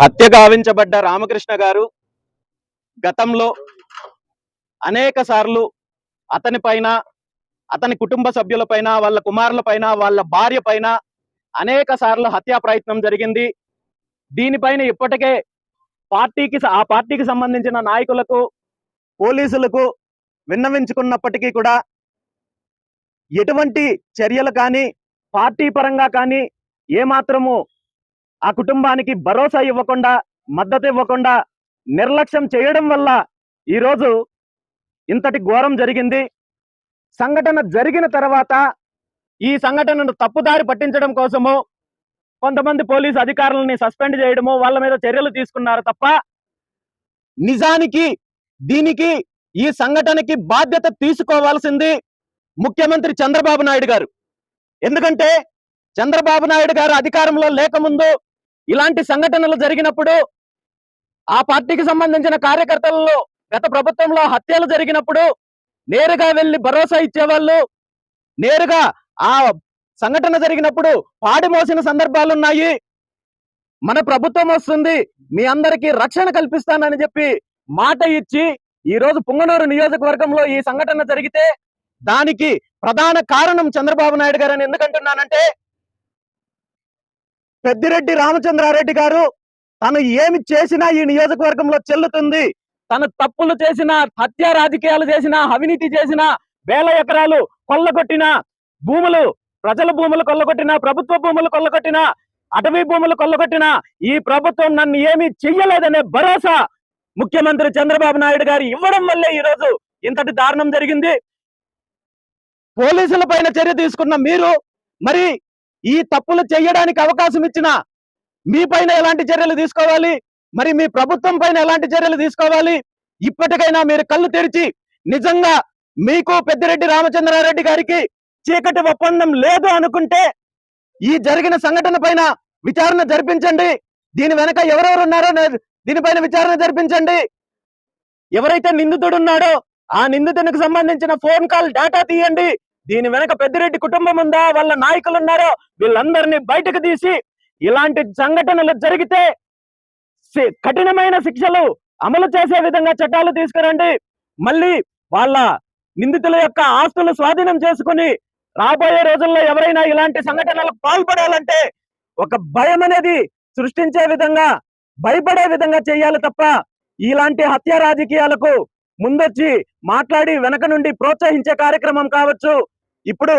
హత్య గావించబడ్డ రామకృష్ణ గారు గతంలో అనేక సార్లు అతని పైన అతని కుటుంబ సభ్యుల పైన వాళ్ళ కుమారుల పైన వాళ్ళ భార్య పైన అనేక సార్లు హత్యా ప్రయత్నం జరిగింది. దీనిపైన ఇప్పటికే పార్టీకి ఆ పార్టీకి సంబంధించిన నాయకులకు పోలీసులకు విన్నవించుకున్నప్పటికీ కూడా ఎటువంటి చర్యలు కానీ పార్టీ పరంగా కానీ ఏమాత్రము ఆ కుటుంబానికి భరోసా ఇవ్వకుండా మద్దతు ఇవ్వకుండా నిర్లక్ష్యం చేయడం వల్ల ఈరోజు ఇంతటి ఘోరం జరిగింది. సంఘటన జరిగిన తర్వాత ఈ సంఘటనను తప్పుదారి పట్టించడం కోసము కొంతమంది పోలీసు అధికారులని సస్పెండ్ చేయడము వాళ్ళ మీద చర్యలు తీసుకున్నారు తప్ప నిజానికి దీనికి ఈ సంఘటనకి బాధ్యత తీసుకోవాల్సింది ముఖ్యమంత్రి చంద్రబాబు నాయుడు గారు. ఎందుకంటే చంద్రబాబు నాయుడు గారు అధికారంలో లేకముందు ఇలాంటి సంఘటనలు జరిగినప్పుడు ఆ పార్టీకి సంబంధించిన కార్యకర్తలలో గత ప్రభుత్వంలో హత్యలు జరిగినప్పుడు నేరుగా వెళ్ళి భరోసా ఇచ్చేవాళ్ళు నేరుగా ఆ సంఘటన జరిగినప్పుడు పాడి మోసిన సందర్భాలు ఉన్నాయి. మన ప్రభుత్వం వస్తుంది మీ అందరికీ రక్షణ కల్పిస్తానని చెప్పి మాట ఇచ్చి ఈ రోజు పుంగనూరు నియోజకవర్గంలో ఈ సంఘటన జరిగితే దానికి ప్రధాన కారణం చంద్రబాబు నాయుడు గారు అని ఎందుకంటున్నానంటే పెద్దిరెడ్డి రామచంద్రారెడ్డి గారు తను ఏమి చేసినా ఈ నియోజకవర్గంలో చెల్లుతుంది. తను తప్పులు చేసిన హత్య రాజకీయాలు చేసిన అవినీతి చేసిన వేల ఎకరాలు కొల్లగొట్టిన భూములు ప్రజల భూములు కొల్లగొట్టిన ప్రభుత్వ భూములు కొల్లగొట్టిన అటవీ భూములు కొల్లగొట్టిన ఈ ప్రభుత్వం నన్ను ఏమీ చెయ్యలేదనే భరోసా ముఖ్యమంత్రి చంద్రబాబు నాయుడు గారు ఇవ్వడం వల్లే ఈ రోజు ఇంతటి దారుణం జరిగింది. పోలీసుల పైన చర్య తీసుకున్న మీరు మరి ఈ తప్పులు చేయడానికి అవకాశం ఇచ్చిన మీ పైన ఎలాంటి చర్యలు తీసుకోవాలి? మరి మీ ప్రభుత్వం పైన ఎలాంటి చర్యలు తీసుకోవాలి? ఇప్పటికైనా మీరు కళ్ళు తెరిచి నిజంగా మీకు పెద్దిరెడ్డి రామచంద్రారెడ్డి గారికి చీకటి ఒప్పందం లేదు అనుకుంటే ఈ జరిగిన సంఘటన పైన విచారణ జరిపించండి. దీని వెనక ఎవరెవరు ఉన్నారో దీనిపైన విచారణ జరిపించండి. ఎవరైతే నిందితుడు ఉన్నాడో ఆ నిందితునికి సంబంధించిన ఫోన్ కాల్ డేటా తీయండి. దీని వెనక పెద్దిరెడ్డి కుటుంబం ఉందా? వాళ్ళ నాయకులు ఉన్నారో వీళ్ళందరినీ బయటకు తీసి ఇలాంటి సంఘటనలు జరిగితే కఠినమైన శిక్షలు అమలు చేసే విధంగా చట్టాలు తీసుకురండి. మళ్ళీ వాళ్ళ నిందితుల యొక్క ఆస్తులు స్వాధీనం చేసుకుని రాబోయే రోజుల్లో ఎవరైనా ఇలాంటి సంఘటనలకు పాల్పడాలంటే ఒక భయం అనేది సృష్టించే విధంగా భయపడే విధంగా చేయాలి తప్ప ఇలాంటి హత్య రాజకీయాలకు ముందొచ్చి మాట్లాడి వెనక నుండి ప్రోత్సహించే కార్యక్రమం కావచ్చు. ఇప్పుడు